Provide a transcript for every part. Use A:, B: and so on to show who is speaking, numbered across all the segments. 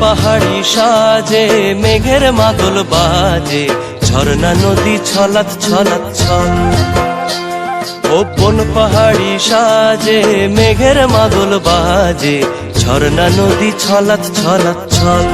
A: পাহাড়ি সাজে, মেঘের মাদল বাজে, ঝর্ণা নদী ছলাত ছলাত ছল। ও বন পাহাড়ি সাজে, মেঘের মাদল বাজে, ঝর্ণা নদী ছলাত ছলাত ছল।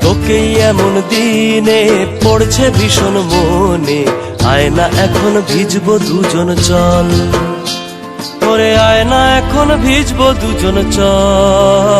A: তোকে এমন দিনে পড়ছে ভীষণ মনে, আয়না এখন ভিজবো দুজন চল। ওরে আয়না এখন ভিজবো দুজন চল।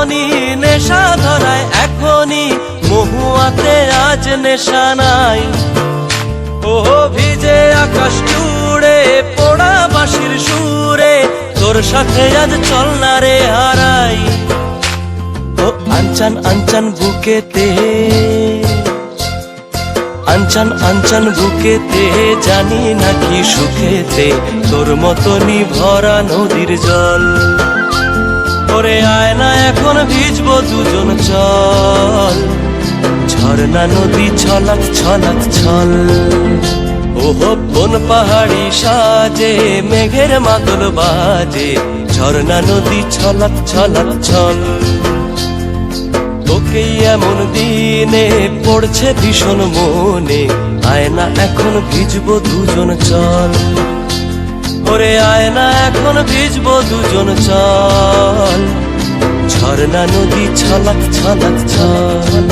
A: চাহনি নেশা ধরায়, এখনই মহুয়াতে আজ নেশা নাই। ওহো, ভিজে আকাশ জুড়ে, পোড়া বাঁশির সুরে, তোর সাথে আজ চল না রে হারাই। ও, আনচান আনচান বুকেতে, আনচান আনচান বুকেতে, জানি নাকি সুখেতে, তোর মতনই ভরা নদীর জল। ওরে আয়না এখন ভিজবো দুজন চল। ঝর্ণা নদী ছলাক ছলাক ছল। ওহো, বন পাহাড়ি সাজে, মেঘের মাদল বাজে, ঝর্ণা নদী ছলাক ছলাক ছল। তোকে এমন দিনে পড়ছে ভীষণ মনে, আয়না এখন ভিজবো দুজন চল। ওরে আয়না এখন ভিজব দুজন চল। ঝর্ণা নদী ছলাক ছলাক ছল।